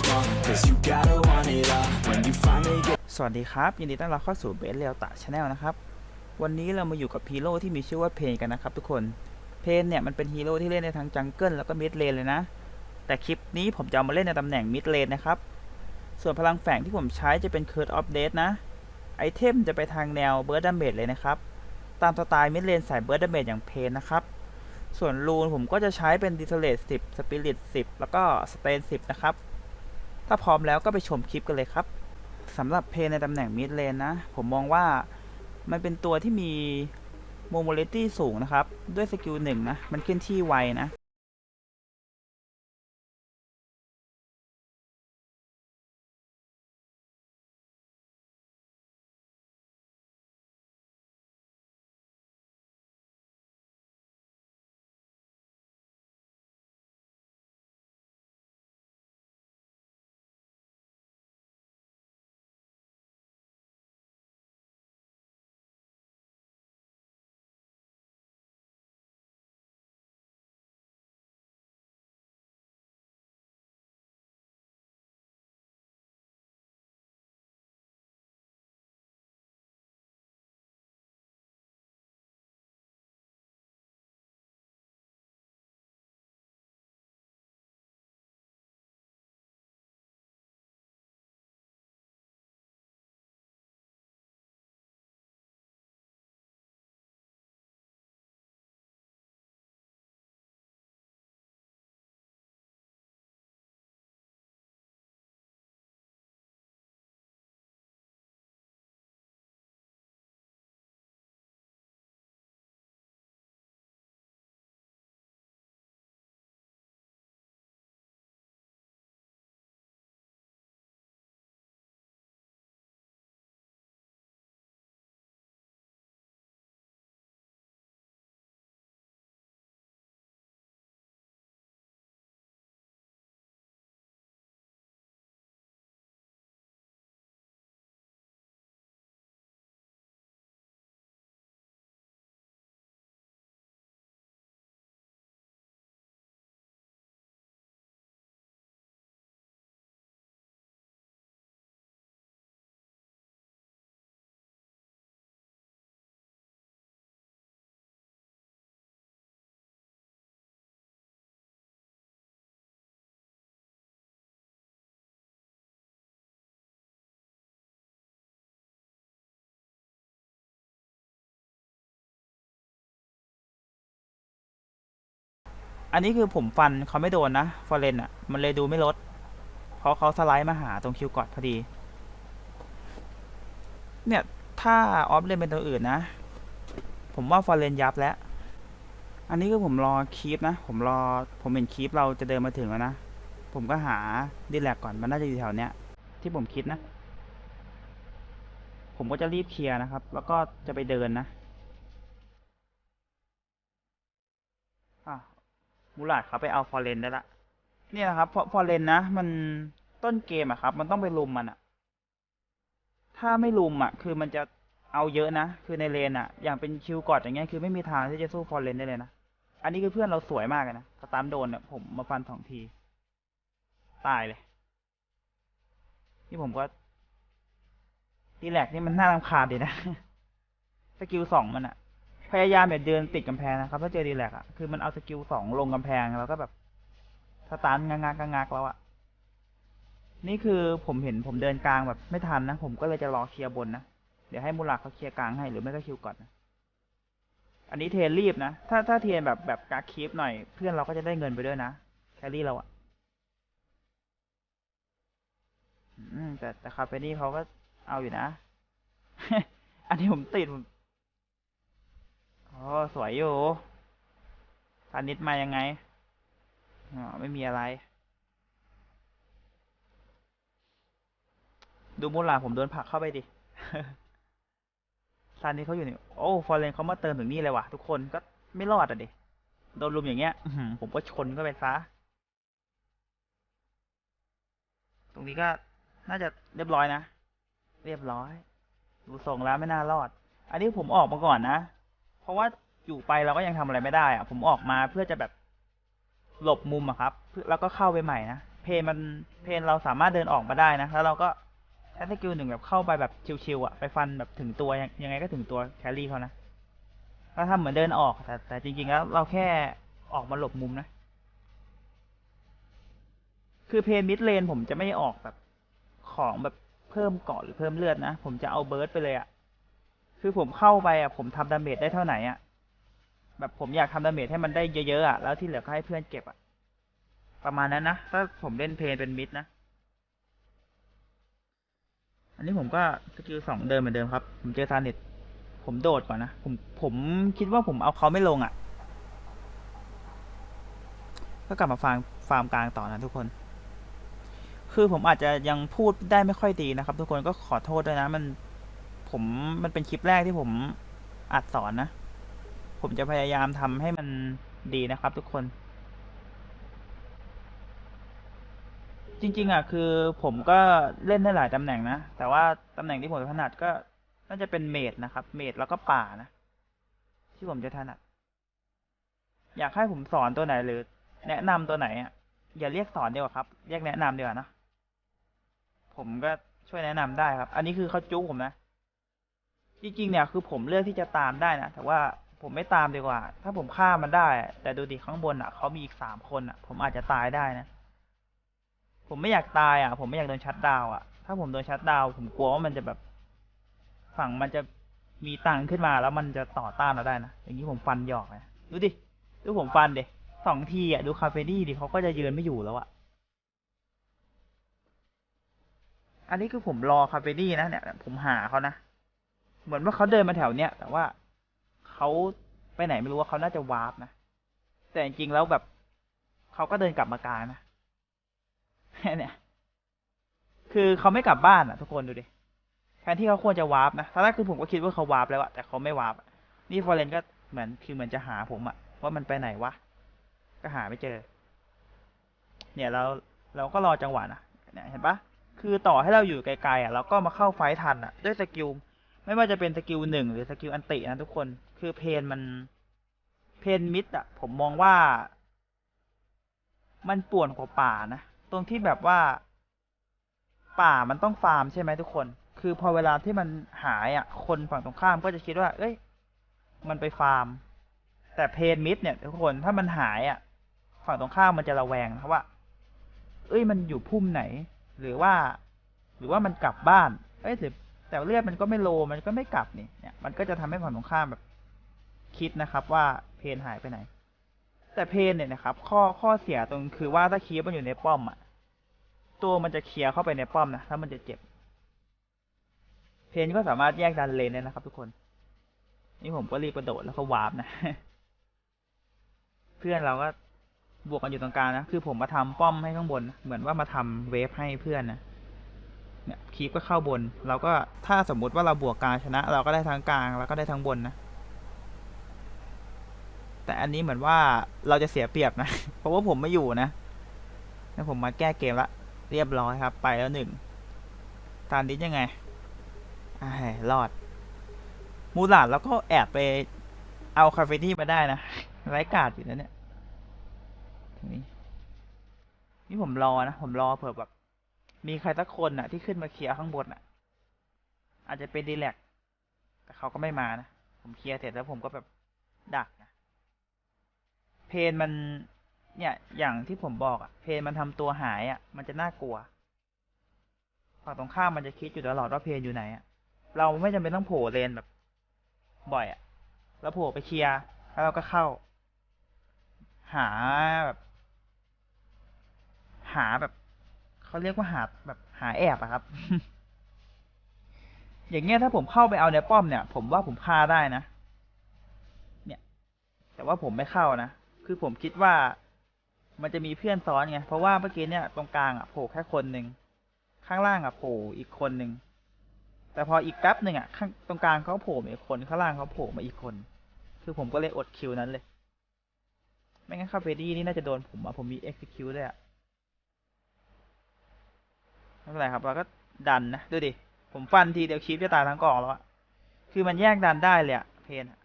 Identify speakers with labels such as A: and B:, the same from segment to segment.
A: small. Cause you gotta want it all. When you finally get
B: สวัสดีครับ ยินดีต้อนรับเข้าสู่เบสเรียวตะชาแนลนะครับ วันนี้เรามาอยู่กับฮีโร่ที่มีชื่อว่าเพนกันนะครับทุกคน เพนเนี่ยมันเป็นฮีโร่ที่เล่นในทั้งจังเกิลแล้วก็มิดเลนเลยนะ แต่คลิปนี้ผมจะเอามาเล่นในตำแหน่งมิดเลนนะครับ ส่วนพลังแฝงที่ผมใช้จะเป็น Curse of Death นะ ไอเทมจะไปทางแนวเบิร์ดดาเมจเลยนะครับ ตามสไตล์มิดเลนสายเบิร์ดดาเมจอย่างเพนนะครับ ส่วนรูนผมก็จะใช้เป็นดิเทเลต10สปิริต10แล้วก็สเตน10นะครับ ถ้าพร้อมแล้วก็ไปชมคลิปกันเลยครับสำหรับเพนในตำแหน่งมิดเลนนะ ผมมองว่ามันเป็นตัวที่มีโมโมเลตี้สูงนะครับ ด้วยสกิลหนึ่งนะ มันขึ้นที่ไวนะ อันนี้คือผมฟันเขาไม่โดนนะฟอร์เรนอะ มันเลยดูไม่ลด เพราะเขาสไลด์มาหาตรงคิวกอดพอดี เนี่ย ถ้าออฟเล่นเป็นตัวอื่นนะ ผมว่าฟอร์เรนยับแล้ว อันนี้คือผมรอคีปนะ ผมรอ ผมเห็นคีปเราจะเดินมาถึงแล้วนะ ผมก็หาดีแลกก่อน มันน่าจะอยู่แถวเนี้ย ที่ผมคิดนะ ผมก็จะรีบเคลียร์นะครับ แล้วก็จะไปเดินนะ อะ มูลาดเขาไปเอาฟอร์เรนได้ละ เนี่ยนะครับฟอร์เรนนะ มันต้นเกมอะครับ มันต้องไปลุมมันอะถ้าไม่ลุมอะคือมันจะเอาเยอะนะ คือในเลนอะอย่างเป็นคิวกอดอย่างเงี้ยคือไม่มีทางที่จะสู้ฟอร์เรนได้เลยนะ อันนี้คือเพื่อนเราสวยมากเลยนะสตาร์มโดนเนี่ยผมมาฟันสองที ตายเลย นี่ผมก็ดีแลกนี่มันน่ารำคาญดีนะ สกิลสองมันอะ พยายามอย่าเดินติดกำแพงนะครับ ถ้าเจอดีแลกอะคือมันเอาสกิลสองลงกำแพงแล้วก็แบบสตาร์งางากงากแล้วอะนี่คือผมเห็นผมเดินกลางแบบไม่ทันนะ ผมก็เลยจะรอเคลียร์บนนะ เดี๋ยวให้มูลาเขาเคลียร์กลางให้หรือไม่ก็คิวก่อนนะอันนี้เทรนรีบนะ ถ้าถ้าเทรนแบบแบบกาคีฟหน่อยเพื่อนเราก็จะได้เงินไปด้วยนะแครี่เราอะแต่แต่คาเฟนี่เขาก็เอาอยู่นะ อันนี้ผมติดผม โอ้สวยอยู่พานิดมายังไงอ๋อไม่มีอะไร ดูมูลาผมโดนผักเข้าไปดิซานนี้เขาอยู่นี่โอ้ ฟอร์เรนเขามาเติมถึงนี่เลยว่ะ ทุกคนก็ไม่รอดอะดิ โดนลุมอย่างเงี้ยผมก็ชนก็ไปซะ ตรงนี้ก็น่าจะเรียบร้อยนะ เรียบร้อย ดูทรงแล้วไม่น่ารอด อันนี้ผมออกมาก่อนนะ เพราะว่าอยู่ไปเราก็ยังทำอะไรไม่ได้อะผมออกมาเพื่อจะแบบหลบมุมอะครับเพื่อแล้วก็เข้าไปใหม่นะเพนมันเพนเราสามารถเดินออกมาได้นะแล้วเราก็ใช้สกิลหนึ่งแบบเข้าไปแบบชิวๆอะไปฟันแบบถึงตัวยังยังไงก็ถึงตัวแครี่เขานะก็ทำเหมือนเดินออกแต่แต่จริงๆแล้วเราแค่ออกมาหลบมุมนะ คือเพนมิดเลนผมจะไม่ออกแบบของแบบเพิ่มเกาะหรือเพิ่มเลือดนะ ผมจะเอาเบิร์ดไปเลยอะ คือผมเข้าไปอะผมทำดาเมจได้เท่าไหนอะแบบผมอยากทำดาเมจให้มันได้เยอะๆอะแล้วที่เหลือก็ให้เพื่อนเก็บอะ ประมาณนั้นนะ ถ้าผมเล่นเพนเป็นมิดนะ อันนี้ผมก็สกิลสองเดินเหมือนเดิมครับ ผมเจอซาน็ตผมโดดก่อนนะ ผมผมคิดว่าผมเอาเขาไม่ลงอะ ก็กลับมาฟาร์มฟาร์มกลางต่อนะทุกคนคือผมอาจจะยังพูดได้ไม่ค่อยดีนะครับ ทุกคนก็ขอโทษด้วยนะ มัน ผมมันเป็นคลิปแรกที่ผมอัดสอนนะ ผมจะพยายามทำให้มันดีนะครับทุกคน จริง ๆ อะ คือผมก็เล่นได้หลายตำแหน่งนะ แต่ว่าตำแหน่งที่ผมถนัดก็น่าจะเป็นเมดนะครับ เมดแล้วก็ป่านะ ที่ผมจะถนัด อยากให้ผมสอนตัวไหนหรือ แนะนำตัวไหนอะ อย่าเรียกสอนดีกว่าครับ เรียกแนะนำดีกว่านะ ผมก็ช่วยแนะนำได้ครับ อันนี้คือเขาจุ๊ผมนะ จริงๆเนี่ยคือผมเลือกที่จะตามได้นะแต่ว่าผมไม่ตามดีกว่า ถ้าผมฆ่ามันได้ แต่ดูดิข้างบนอะเขามีอีกสามคนอะ ผมอาจจะตายได้นะ ผมไม่อยากตายอะ ผมไม่อยากโดนชัดดาวอะ ถ้าผมโดนชัดดาว ผมกลัวว่ามันจะแบบฝั่งมันจะมีตังค์ขึ้นมาแล้วมันจะต่อต้านเราได้นะ อย่างนี้ผมฟันหยอกนะดูดิ ดูผมฟันเดสองทีอะ ดูคาเฟนี่ดิเขาก็จะยืนไม่อยู่แล้วอะ อันนี้คือผมรอคาเฟนี่นะเนี่ย ผมหาเขานะ เหมือนว่าเขาเดินมาแถวเนี้ยแต่ว่าเขาไปไหนไม่รู้ว่าเขาน่าจะวาร์ปนะแต่จริงๆแล้วแบบเขาก็เดินกลับมากลางนะเนี่ย คือเขาไม่กลับบ้านอะ ทุกคนดูดิแทนที่เขาควรจะวาร์ปนะตอนแรกคือผมก็คิดว่าเขาวาร์ปแล้วอะแต่เขาไม่วาร์ปนี่ฟอร์เรนก็เหมือนคือเหมือนจะหาผมอะว่ามันไปไหนวะก็หาไม่เจอ เนี่ยเราเราก็รอจังหวะนะเนี่ยเห็นปะคือต่อให้เราอยู่ไกลๆอะเราก็มาเข้าไฟท์ทันอะ ด้วยสกิล ไม่ว่าจะเป็นสกิลหนึ่งหรือสกิลอันตินะทุกคน คือเพนมัน เพนมิดอะผมมองว่า มันป่วนกว่าป่านะ ตรงที่แบบว่า ป่ามันต้องฟาร์มใช่ไหมทุกคน คือพอเวลาที่มันหายอะคนฝั่งตรงข้ามก็จะคิดว่า เอ้ย มันไปฟาร์ม แต่เพนมิดเนี่ยทุกคนถ้ามันหายอะฝั่งตรงข้ามมันจะระแวงนะว่า เอ้ย มันอยู่พุ่มไหน หรือว่า หรือว่ามันกลับบ้าน เอ้ยแต่ แต่เลือดมันก็ไม่โลมันก็ไม่กลับนี่เนี่ยมันก็จะทำให้ฝั่งตรงข้ามแบบ คิดนะครับว่าเพนหายไปไหน แต่เพนเนี่ยนะครับ ข้อข้อเสียตรงคือว่าถ้าคีบมันอยู่ในป้อมอะ ตัวมันจะเคลียร์เข้าไปในป้อมนะถ้ามันจะเจ็บ เพนก็สามารถแยกดันเลนได้นะครับ ทุกคน นี่ผมก็รีบกระโดดแล้วก็วาร์ปนะ เพื่อนเราก็บวกกันอยู่ตรงกลางนะ คือผมมาทำป้อมให้ข้างบน เหมือนว่ามาทำเวฟให้เพื่อนนะ เนี่ยคีปก็เข้าบน เราก็ถ้าสมมุติว่าเราบวกกลางชนะ เราก็ได้ทั้งกลางแล้วก็ได้ทั้งบนนะ แต่อันนี้เหมือนว่าเราจะเสียเปรียบนะ เพราะว่าผมไม่อยู่นะแล้วผมมาแก้เกมละเรียบร้อยครับ ไปแล้วหนึ่งตานนี้ยังไงอ่ารอด มูหลาดแล้วก็แอบไปเอาคาเฟนี่มาได้นะไร้กาดอยู่นะเนี่ยนี้นี่ผมรอนะ ผมรอเผื่อแบบ มีใครสักคนน่ะ ที่ขึ้นมาเคลียร์ข้างบนน่ะ อาจจะเป็นดีแลกแต่เขาก็ไม่มานะ ผมเคลียร์เสร็จแล้วผมก็แบบดักนะเพนมัน เนี่ย อย่างที่ผมบอกอะเพนมันทำตัวหายอะมันจะน่ากลัวฝั่งตรงข้ามมันจะคิดอยู่ตลอดว่าเพนอยู่ไหนอะเราไม่จำเป็นต้องโผล่เลนแบบ บ่อยอะแล้วโผล่ไปเคลียร์แล้วเราก็เข้า หาแบบ หาแบบ เขาเรียกว่าหาแบบหาแอบอะครับ อย่างเงี้ยถ้าผมเข้าไปเอาในป้อมเนี่ย ผมว่าผมฆ่าได้นะ เนี่ย แต่ว่าผมไม่เข้านะ คือผมคิดว่ามันจะมีเพื่อนซ้อนไง เพราะว่าเมื่อกี้เนี่ยตรงกลางอะโผล่แค่คนหนึ่ง ข้างล่างอะโผล่อีกคนหนึ่ง แต่พออีกแป๊บหนึ่งอะข้างตรงกลางเขาโผล่มาอีกคน ข้างล่างเขาโผล่มาอีกคน คือผมก็เลยอดคิวนั้นเลย ไม่งั้นคาเฟดี้นี่น่าจะโดนผมอะผมมี execute ด้วยอะ ไม่เป็นไรครับเราก็ดันนะดูดิผมฟันทีเดียวคลิปจะตายทั้งกล่องแล้วอะคือมันแยกดันได้เลยอะเพนอะ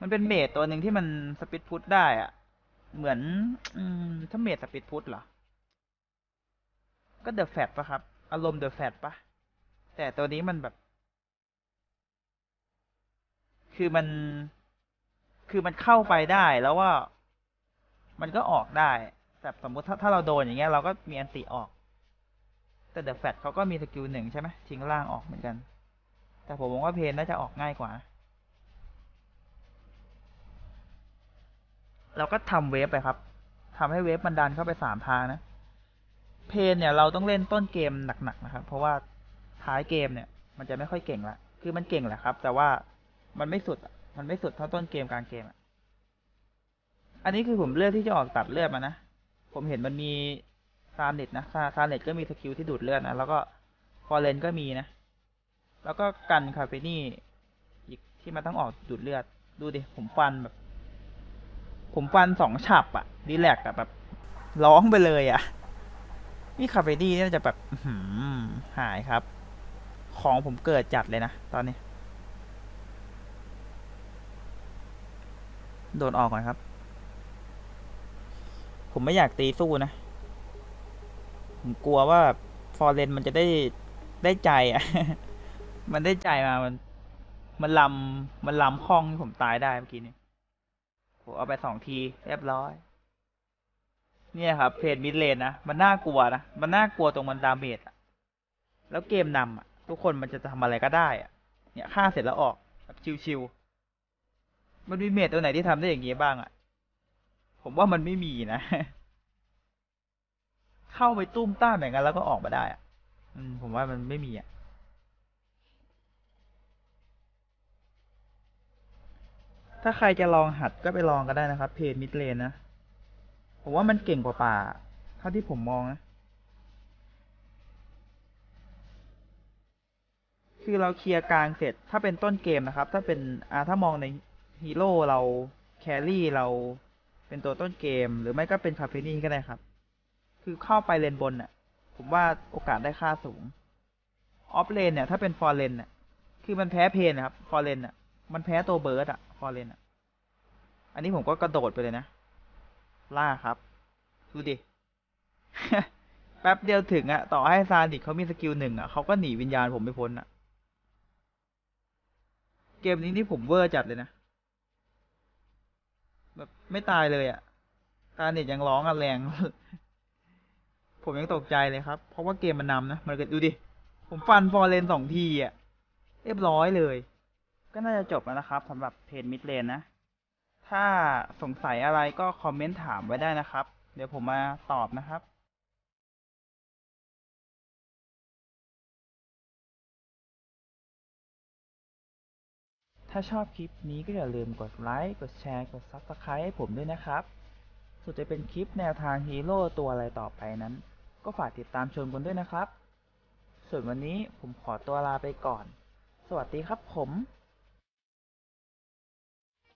B: มันเป็นเมดตัวหนึ่งที่มันสปิดพุทได้อะเหมือน อืมถ้าเมดสปิดพุทเหรอ ก็เดอะแฟตปะครับ อารมณ์เดอะแฟตปะแต่ตัวนี้มันแบบ คือมัน คือมันเข้าไปได้แล้วว่า มันก็ออกได้ แต่สมมติถ้าถ้าเราโดนอย่างเงี้ยเราก็มีอันติออก แต่เดอะแฟตเขาก็มีสกิลหนึ่งใช่ไหมทิ้งล่างออกเหมือนกัน แต่ผมมองว่าเพนน่าจะออกง่ายกว่า เราก็ทำเวฟไปครับทำให้เวฟมันดันเข้าไปสามทางนะ เพนเนี่ยเราต้องเล่นต้นเกมหนักๆนะครับ เพราะว่าท้ายเกมเนี่ย มันจะไม่ค่อยเก่งละคือมันเก่งแหละครับ แต่ว่ามันไม่สุด มันไม่สุดเท่าต้นเกมกลางเกมอะอันนี้คือผมเลือกที่จะออกตัดเลือดมานะ ผมเห็นมันมี ซาเน็ตนะซาซาเน็ตก็มีสกิลที่ดูดเลือดนะ แล้วก็ฟอร์เรนก็มีนะ แล้วก็กันคาเฟนี่อีกที่มันต้องออกดูดเลือด ดูดิ ผมฟันแบบ ผมฟันสองฉับอะดีแลกอะแบบร้องไปเลยอะนี่คาเฟนี่เนี่ยจะแบบหือหายครับ ของผมเกิดจัดเลยนะ ตอนนี้ โดนออกก่อนครับ ผมไม่อยากตีสู้นะ ผมกลัวว่าฟอร์เรนมันจะได้ได้ใจอะ มันได้ใจมา มัน มันลำมันลำคล้องที่ผมตายได้เมื่อกี้นี้ผมเอาไปสองทีเรียบร้อย เนี่ยครับเพจมิดเลนนะ มันน่ากลัวนะ มันน่ากลัวตรงมันดาเมจอะแล้วเกมนำอะทุกคนมันจะทำอะไรก็ได้อะเนี่ยฆ่าเสร็จแล้วออกแบบชิวๆมันมีเมจตัวไหนที่ทำได้อย่างงี้บ้างอะผมว่ามันไม่มีนะ เข้าไปตุ้มต้ามอย่างนั้นแล้วก็ออกมาได้อะอืม ผมว่ามันไม่มีอะถ้าใครจะลองหัดก็ไปลองก็ได้นะครับ เพจมิดเลนนะ ผมว่ามันเก่งกว่าป่า เท่าที่ผมมองนะ คือเราเคลียร์กลางเสร็จ ถ้าเป็นต้นเกมนะครับ ถ้าเป็นอ่าถ้ามองในฮีโร่เราแครี่เราเป็นตัวต้นเกม หรือไม่ก็เป็นคาเฟนี่ก็ได้ครับ คือเข้าไปเลนบนน่ะ ผมว่าโอกาสได้ค่าสูง ออฟเลนเนี่ย ถ้าเป็นฟอร์เลนน่ะ คือมันแพ้เพนนะครับ ฟอร์เลนน่ะ มันแพ้ตัวเบิร์ดอะฟอร์เลนอะอันนี้ผมก็กระโดดไปเลยนะ ล่าครับ ดูดิ แป๊บเดียวถึงอะต่อให้ซาดิกเขามีสกิลหนึ่งอะเขาก็หนีวิญญาณผมไม่พ้นอะเกมนี้นี่ผมเวอร์จัดเลยนะ แบบไม่ตายเลยอะซาดิยังร้องอะแรง ผมยังตกใจเลยครับ เพราะว่าเกมมันนำนะ มันก็ดูดิ ผมฟันฟอร์เรนสองทีอะเรียบร้อยเลย ก็น่าจะจบแล้วนะครับสำหรับเพจมิดเลนนะ ถ้าสงสัยอะไรก็คอมเมนต์ถามไว้ได้นะครับ เดี๋ยวผมมาตอบนะครับถ้าชอบคลิปนี้ก็อย่าลืมกดไลค์ กดแชร์ กด Subscribe ให้ผมด้วยนะครับส่วนจะเป็นคลิปแนวทางฮีโร่ตัวอะไรต่อไปนั้น ก็ฝากติดตามชมกันด้วยนะครับ ส่วนวันนี้ผมขอตัวลาไปก่อน สวัสดีครับผม